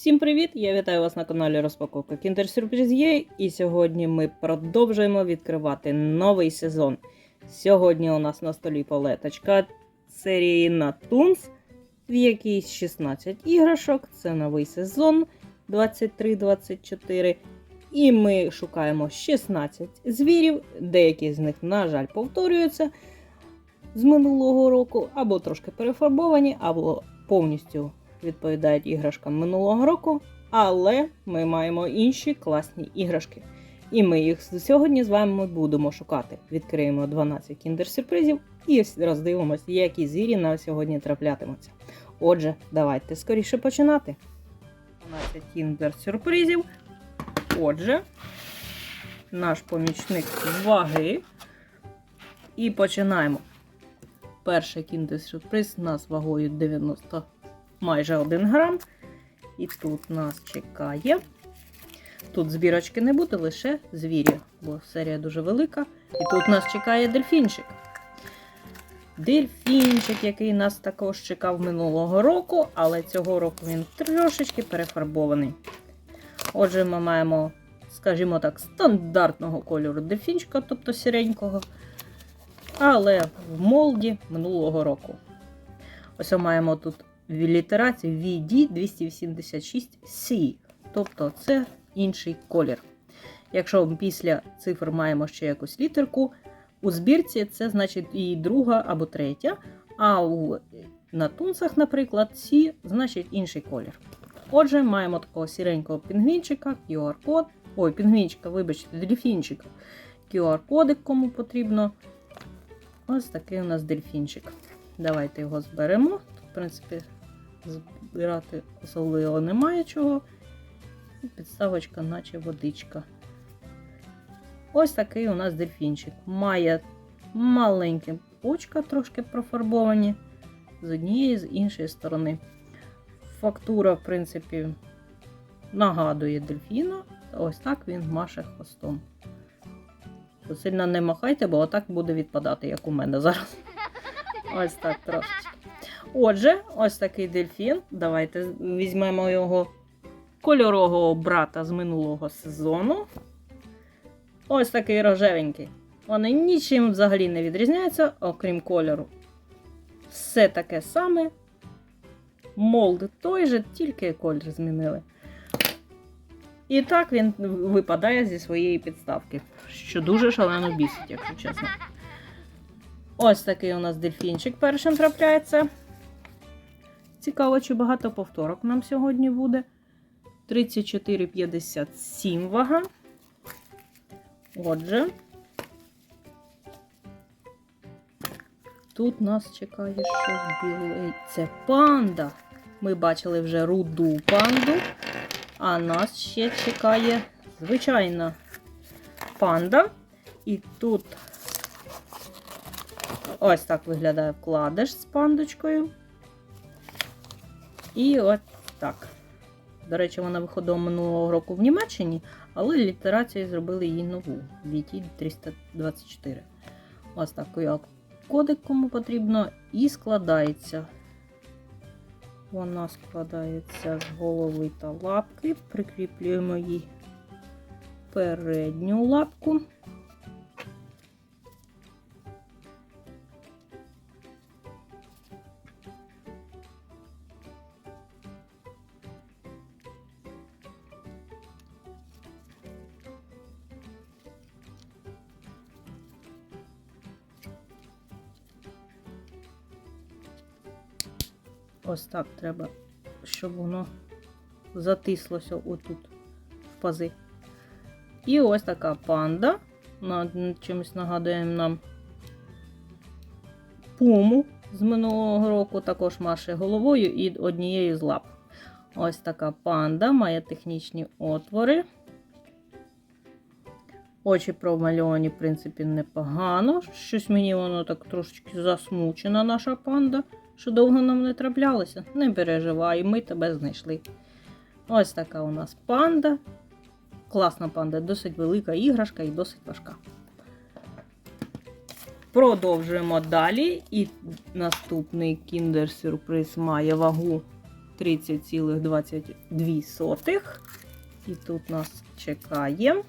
Всім привіт! Я вітаю вас на каналі Розпаковка є. І сьогодні ми продовжуємо відкривати новий сезон. Сьогодні у нас на столі палеточка серії Natuns, в якій 16 іграшок. Це новий сезон 23-24. І ми шукаємо 16 звірів. Деякі з них, на жаль, повторюються з минулого року, або трошки перефарбовані, або повністю відповідають іграшкам минулого року, але ми маємо інші класні іграшки. І ми їх сьогодні з вами будемо шукати. Відкриємо 12 кіндер-сюрпризів і роздивимося, які звірі на сьогодні траплятимуться. Отже, давайте скоріше починати. 12 кіндер-сюрпризів. Отже, наш помічник ваги. І починаємо. Перший кіндер-сюрприз у нас вагою 90 майже 1 грам. І тут нас чекає. Тут збірочки не буде, лише звірі, бо серія дуже велика. І тут нас чекає дельфінчик. Дельфінчик, який нас також чекав минулого року, але цього року він трошечки перефарбований. Отже, ми маємо, скажімо так, стандартного кольору дельфінчика, тобто сіренького, але в молді минулого року. Ось маємо тут літерації VD286C, тобто це інший колір. Якщо після цифр маємо ще якусь літерку, у збірці це значить і друга або третя, а у на тунцах, наприклад, C значить інший колір. Отже, маємо такого сіренького пінгвінчика, QR-код. Ой, пінгвінчика, вибачте, дельфінчика. QR-кодик кому потрібно. Ось такий у нас дельфінчик. Давайте його зберемо. В принципі, збирати особливо немає чого. Підставочка, наче водичка. Ось такий у нас дельфінчик. Має маленькі очка, трошки профарбовані з однієї з іншої сторони. Фактура, в принципі, нагадує дельфіна. Ось так він маше хвостом. Сильно не махайте, бо отак буде відпадати, як у мене зараз. Ось так трошечки. Отже, ось такий дельфін. Давайте візьмемо його кольорового брата з минулого сезону. Ось такий рожевенький. Вони нічим взагалі не відрізняються, окрім кольору. Все таке саме. Молд той же, тільки колір змінили. І так він випадає зі своєї підставки, що дуже шалено бісить, якщо чесно. Ось такий у нас дельфінчик першим трапляється. Цікаво, чи багато повторок нам сьогодні буде. 34,57 вага. Отже, тут нас чекає щось біле. Це панда. Ми бачили вже руду панду, а нас ще чекає звичайна панда. І тут ось так виглядає вкладиш з пандочкою. І от так. До речі, вона виходила минулого року в Німеччині, але літерацію зробили її нову VT 324. Ось такий кодик кому потрібно, і складається. Вона складається з голови та лапки. Прикріплюємо їй передню лапку. Ось так треба, щоб воно затислося отут в пази. І ось така панда. Над чимось нагадує нам пуму з минулого року, також маше головою і однією з лап. Ось така панда, має технічні отвори. Очі промальовані, в принципі, непогано. Щось мені воно так трошечки засмучена, наша панда що довго нам не траплялося. Не переживай, ми тебе знайшли. Ось така у нас панда. Класна панда, досить велика іграшка і досить важка. Продовжуємо далі. І наступний кіндер-сюрприз має вагу 30,22. І тут нас чекає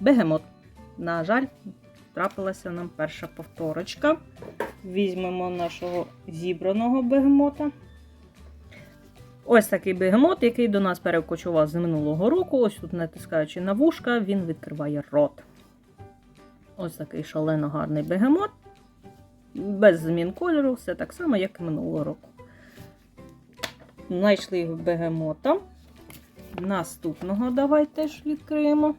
бегемот. На жаль, трапилася нам перша повторочка. Візьмемо нашого зібраного бегемота. Ось такий бегемот, який до нас перекочував з минулого року. Ось тут, натискаючи на вушка, він відкриває рот. Ось такий шалено гарний бегемот. Без змін кольору, все так само, як і минулого року. Знайшли бегемота. Наступного давай теж відкриємо.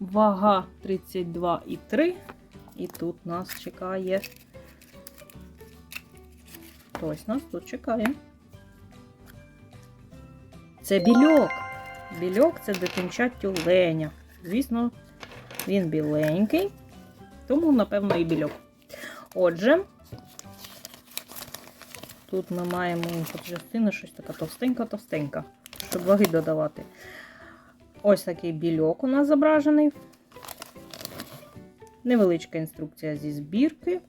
Вага 32,3. І тут нас чекає. Хтось нас тут чекає. Це більок. Більок це дитинча тюленя. Звісно, він біленький, тому, напевно, і більок. Отже, тут ми маємо частину щось така товстенька-товстенька, щоб ваги додавати. Ось такий більок у нас зображений. Невеличка інструкція зі збірки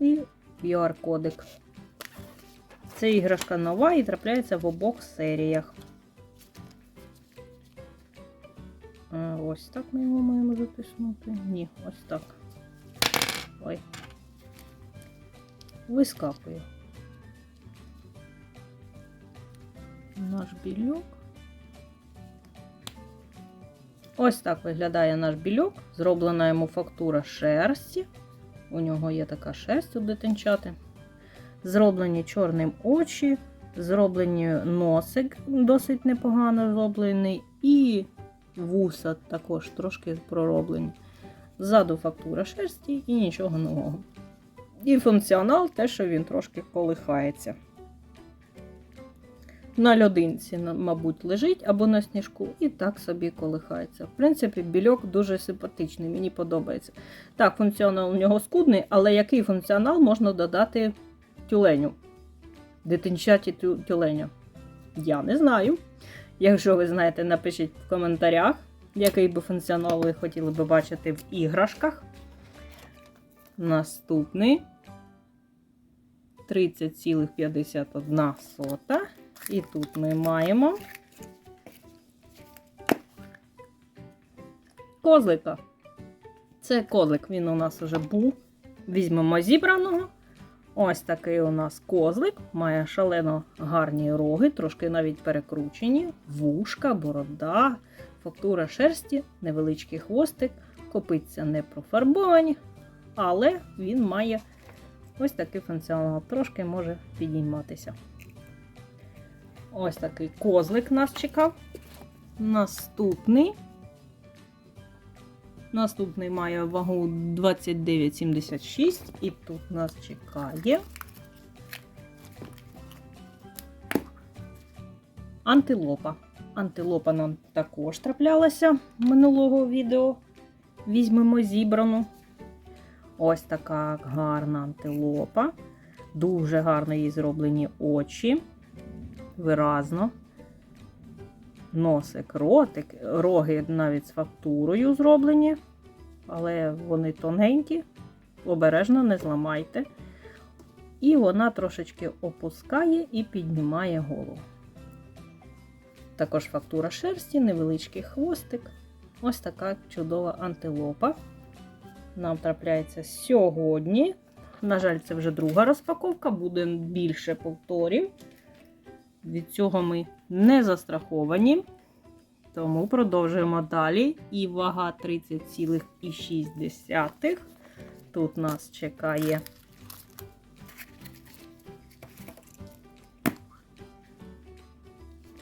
і QR-кодик. Це іграшка нова і трапляється в обох серіях. Ось так ми його маємо затиснути. Ні, ось так. Ой. Вискакує. Наш більок. Ось так виглядає наш більок. Зроблена йому фактура шерсті. У нього є така шерсть у дитинчати. Зроблені чорним очі, зроблені носик досить непогано зроблений, і вуса також трошки пророблені. Ззаду фактура шерсті і нічого нового. І функціонал те, що він трошки колихається. На льодинці, мабуть, лежить або на сніжку, і так собі колихається. В принципі, більок дуже симпатичний, мені подобається. Так, функціонал у нього скудний, але який функціонал можна додати тюленю? Дитинчаті тю- тюленя? Я не знаю. Якщо ви знаєте, напишіть в коментарях, який би функціонал ви хотіли би бачити в іграшках. Наступний 30,51. І тут ми маємо козлика. Це козлик, він у нас вже був. Візьмемо зібраного. Ось такий у нас козлик, має шалено гарні роги, трошки навіть перекручені, вушка, борода, фактура шерсті, невеличкий хвостик, копиця не профарбовані, але він має ось такий функціонал, трошки може підійматися. Ось такий козлик нас чекав. Наступний. Наступний має вагу 29,76 і тут нас чекає антилопа. Антилопа нам також траплялася минулого відео. Візьмемо зібрану. Ось така гарна антилопа. Дуже гарно їй зроблені очі. Виразно. Носик, ротик, роги навіть з фактурою зроблені, але вони тоненькі, обережно не зламайте. І вона трошечки опускає і піднімає голову. Також фактура шерсті, невеличкий хвостик. Ось така чудова антилопа. Нам трапляється сьогодні. На жаль, це вже друга розпаковка, буде більше повторів. Від цього ми не застраховані. Тому продовжуємо далі. І вага 30,6. Тут нас чекає.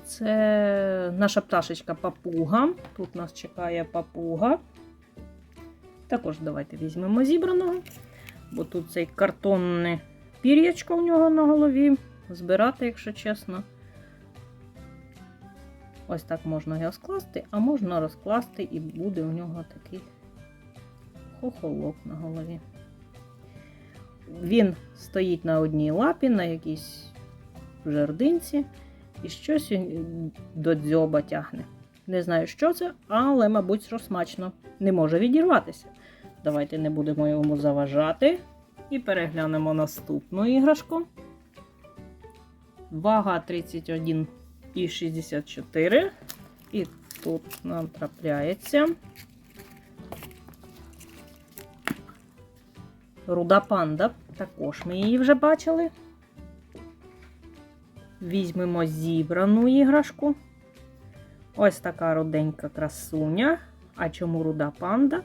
Це наша пташечка папуга. Тут нас чекає папуга. Також давайте візьмемо зібраного, бо тут цей картонне пір'ячко у нього на голові. Збирати, якщо чесно. Ось так можна його скласти, а можна розкласти, і буде у нього такий хохолок на голові. Він стоїть на одній лапі, на якійсь жердинці, і щось до дзьоба тягне. Не знаю, що це, але, мабуть, що смачно. Не може відірватися. Давайте не будемо йому заважати. І переглянемо наступну іграшку. Вага 31,64. І тут нам трапляється. Руда панда. Також ми її вже бачили. Візьмемо зібрану іграшку. Ось така руденька красуня. А чому руда панда?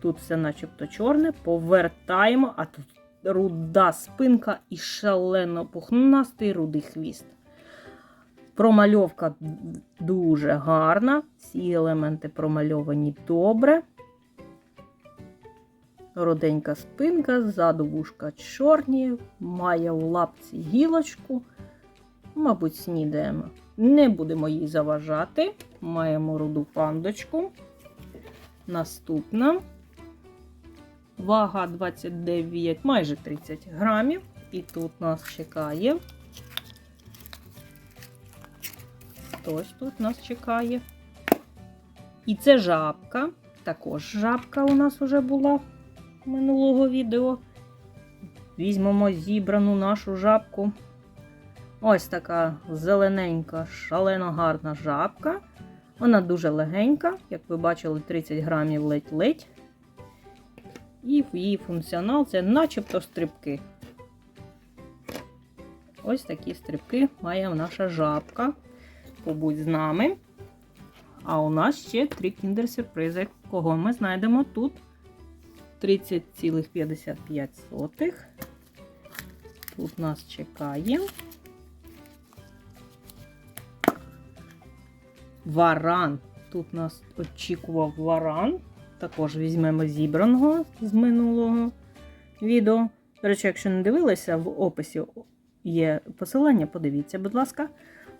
Тут все начебто чорне. Повертаємо, а тут руда спинка і шалено пухнастий рудий хвіст. Промальовка дуже гарна. Всі елементи промальовані добре. Руденька спинка, ззаду вушка чорні, має в лапці гілочку. Мабуть, снідаємо. Не будемо їй заважати. Маємо руду пандочку. Наступна. Вага 29, майже 30 грамів. І тут нас чекає. Хтось тут нас чекає. І це жабка. Також жабка у нас вже була минулого відео. Візьмемо зібрану нашу жабку. Ось така зелененька, шалено гарна жабка. Вона дуже легенька, як ви бачили, 30 грамів ледь-ледь. І її функціонал це начебто стрибки. Ось такі стрибки має наша жабка. Побудь з нами. А у нас ще три кіндер-сюрпризи. Кого ми знайдемо тут? 30,55. Тут нас чекає. Варан. Тут нас очікував варан. Також візьмемо зібраного з минулого відео. До речі, якщо не дивилися, в описі є посилання, подивіться, будь ласка.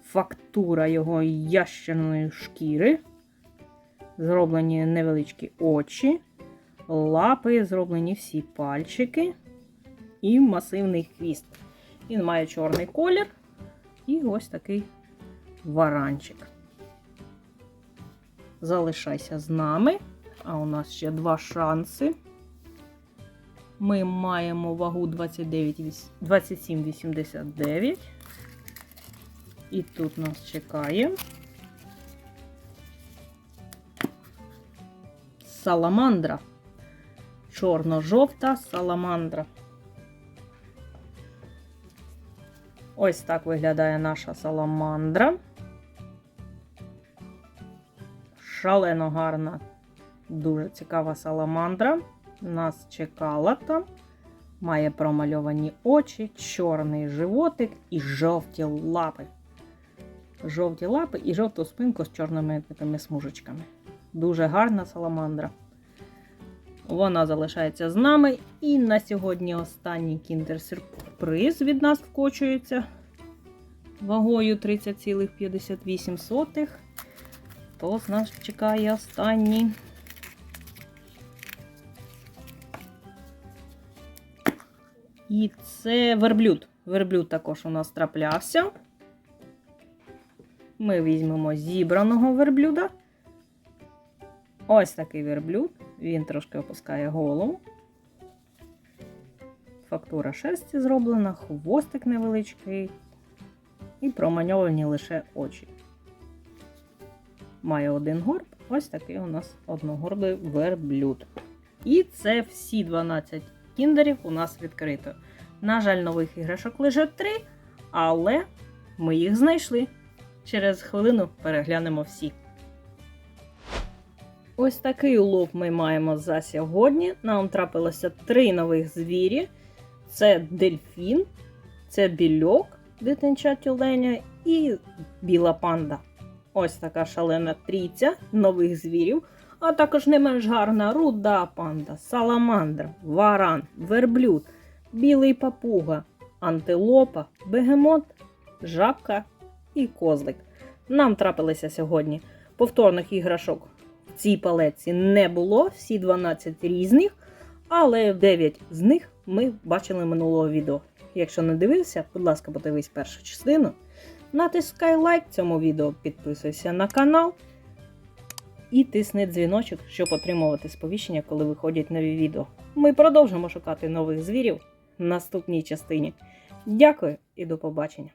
Фактура його ящерної шкіри. Зроблені невеличкі очі, лапи, зроблені всі пальчики і масивний хвіст. Він має чорний колір і ось такий варанчик. Залишайся з нами. А у нас ще два шанси. Ми маємо вагу 27,89. І тут нас чекає саламандра. Чорно-жовта саламандра. Ось так виглядає наша саламандра. Шалено гарна, дуже цікава саламандра. Нас чекала там. Має промальовані очі, чорний животик і жовті лапи. Жовті лапи і жовту спинку з чорними такими смужечками. Дуже гарна саламандра. Вона залишається з нами. І на сьогодні останній кіндер-сюрприз від нас вкочується вагою 30,58. Хто з нас чекає останній? І це верблюд. Верблюд також у нас траплявся. Ми візьмемо зібраного верблюда. Ось такий верблюд. Він трошки опускає голову. Фактура шерсті зроблена, хвостик невеличкий. І промальовані лише очі. Має один горб. Ось такий у нас одногорбий верблюд. І це всі 12 кіндерів у нас відкрито. На жаль, нових іграшок лише 3, але ми їх знайшли. Через хвилину переглянемо всі. Ось такий улов ми маємо за сьогодні. Нам трапилося три нових звірі: це дельфін, це більок, дитинча тюленя і біла панда. Ось така шалена трійця нових звірів, а також не менш гарна руда панда, саламандра, варан, верблюд, білий папуга, антилопа, бегемот, жабка і козлик. Нам трапилися сьогодні повторних іграшок в цій палеці не було, всі 12 різних, але 9 з них ми бачили минулого відео. Якщо не дивився, будь ласка, подивись першу частину. Натискай лайк цьому відео, підписуйся на канал. і тисни дзвіночок, щоб отримувати сповіщення, коли виходять нові відео. Ми продовжимо шукати нових звірів наступній частині. Дякую і до побачення!